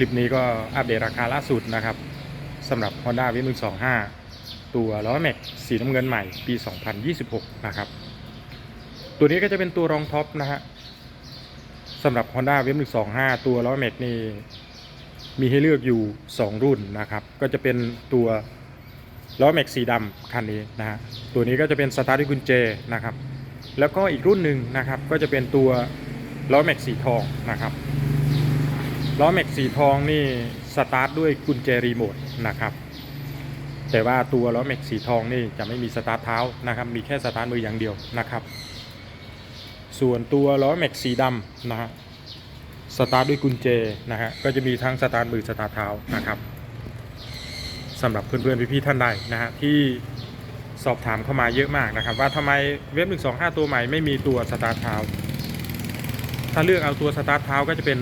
ลิปนี้ก็อัปเดตราคาล่าสุดนะครับสำหรับ Honda w 1 2 5ตัวล้อแม็กสีน้ำเงินใหม่ปี 2026 นะครับ ตัวนี้ก็จะเป็นตัวรองท็อปนะฮะสำหรับ Honda w 1 2 5ตัวล้อแม็กนี่มีให้เลือกอยู่ 2 รุ่นนะครับ ก็จะเป็นตัวล้อแม็กสีดำคันนี้นะฮะตัวนี้ก็จะเป็นสตาร์ทด้วยกุญแจนะครับ แล้วก็อีกรุ่นหนึ่งนะครับก็จะเป็นตัวล้อแม็กสีทองนะครับ ล้อแม็กสีทองนี่สตาร์ทด้วยกุญแจรีโมทนะครับแต่ว่าตัวล้อแม็กสีทองนี่จะไม่มีสตาร์ทเท้านะครับมีแค่สตาร์ทมืออย่างเดียวนะครับส่วนตัวล้อแม็กสีดำนะฮะสตาร์ทด้วยกุญแจนะฮะก็จะมีทั้งสตาร์ทมือสตาร์ทเท้านะครับสำหรับเพื่อนๆพี่ๆท่านใดนะฮะที่สอบถามเข้ามาเยอะมากนะครับ ว่าทำไมเว็บ 125 ตัวใหม่ไม่มีตัวสตาร์ทเท้าถ้าเลือกเอาตัวสตาร์ทเท้าก็จะเป็น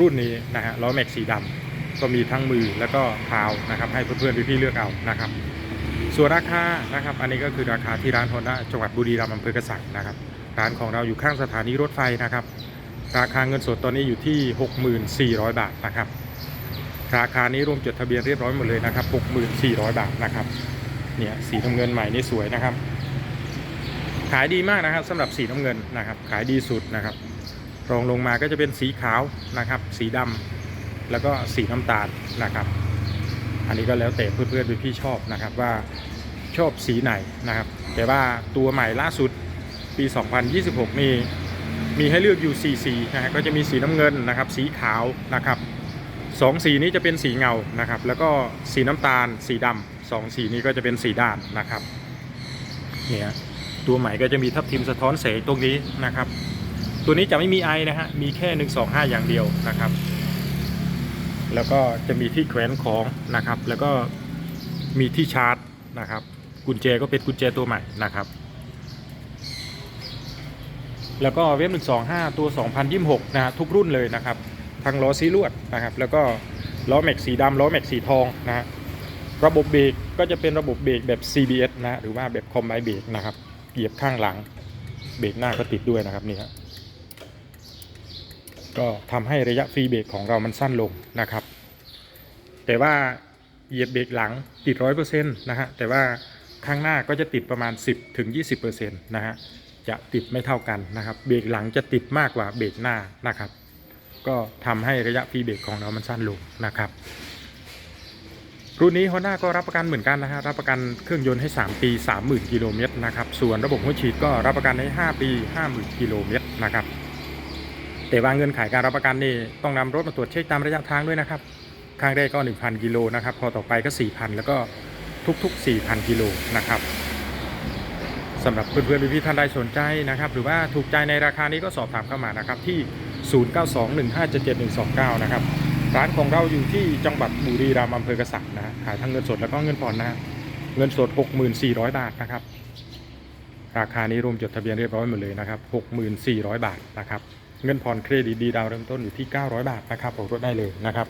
รุ่นนี้นะฮะล้อแม็กสีดำก็มีทั้งมือแล้วก็เท้านะครับ ให้เพื่อนๆพี่ๆเลือกเอานะครับ ส่วนราคานะครับ อันนี้ก็คือราคาที่ร้านฮอนด้าจังหวัดบุรีรัมย์อำเภอกระสังนะครับร้านของเราอยู่ข้างสถานีรถไฟนะครับ ราคาเงินสดตอนนี้อยู่ที่ 64,00 บาทนะครับราคานี้รวมจดทะเบียนเรียบร้อยหมดเลยนะครับ 64,00 บาทนะครับเนี่ยสีน้ำเงินใหม่นี่สวยนะครับ ขายดีมากนะครับสำหรับสีน้ำเงินนะครับ ขายดีสุดนะครับ รองลงมาก็จะเป็นสีขาวนะครับ สีดำแล้วก็สีน้ำตาลนะครับ อันนี้ก็แล้วแต่เพื่อนๆพี่ชอบนะครับว่าชอบสีไหนนะครับ แต่ว่าตัวใหม่ล่าสุดปี 2026 นี่มีให้เลือกอยู่4สีนะฮะก็จะมีสีน้ำเงินนะครับ สีขาวนะครับสองสีนี้จะเป็นสีเงานะครับ แล้วก็สีน้ำตาล สีดำสองสีนี้ก็จะเป็นสีด้านนะครับเนี่ยตัวใหม่ก็จะมีทับทิมสะท้อนแสงตรงนี้นะครับ ตัวนี้จะไม่มีไอนะฮะ มีแค่ 125 อย่างเดียวนะครับ แล้วก็จะมีที่แขวนของนะครับ แล้วก็มีที่ชาร์จนะครับ กุญแจก็เป็นกุญแจตัวใหม่นะครับ แล้วก็เว็บ125 ตัว 2026 นะฮะทุกรุ่นเลยนะครับ ทั้งล้อซีลวดนะครับ แล้วก็ล้อแม็กสีดำล้อแม็กสีทองนะฮะ ระบบเบรกก็จะเป็นระบบเบรกแบบ CBS นะฮะหรือว่าแบบคอมไบเบรกนะครับ เหยียบข้างหลัง เบรกหน้าก็ติดด้วยนะครับนี่ครับ ก็ทำให้ระยะฟรีเบรกของเรามันสั้นลงนะครับ แต่ว่าเหยียบเบรกหลังติดร้อยเปอร์เซ็นต์นะฮะ แต่ว่าข้างหน้าก็จะติดประมาณ 10ถึง20เปอร์เซ็นต์นะฮะ จะติดไม่เท่ากันนะครับ เบรกหลังจะติดมากกว่าเบรกหน้านะครับ ก็ทำให้ระยะฟรีเบรกของเรามันสั้นลงนะครับ รุ่นนี้ Honda ก็รับประกันเหมือนกันนะฮะ รับประกันเครื่องยนต์ให้ 3 ปี 30,000 กิโลเมตรนะครับ ส่วนระบบหัวฉีดก็รับประกันให้ 5 ปี 50,000 กิโลเมตรนะครับ แต่ว่าเงินไขาการรับประกันนี่ต้องนำรถมาตรวจเช็คตามระยะทางด้วยนะครับครั้งแรกก็ 1,000 กิโลนะครับ พอต่อไปก็ 4,000 แล้วก็ทุกๆ 4,000 กิโลนะครับสำหรับเพื่อนๆพี่ๆท่านใดสนใจนะครับ หรือว่าถูกใจในราคานี้ก็สอบถามเข้ามานะครับที่ 0921577129 นะครับ ร้านของเราอยู่ที่จังหวัดบุรีรัมย์อำเภอกระสังนะขายทั้งเงินสดแล้วก็เงินผ่อนนะเงินสด 6,400 บาทนะครับ ราคานี้รวมจดทะเบียนเรียบร้อยหมดเลยนะครับ 6,400 บาทนะครับ เงินผ่อนเครดิตดีดาวเริ่มต้นอยู่ที่ 900 บาทนะครับออกรถได้เลยนะครับ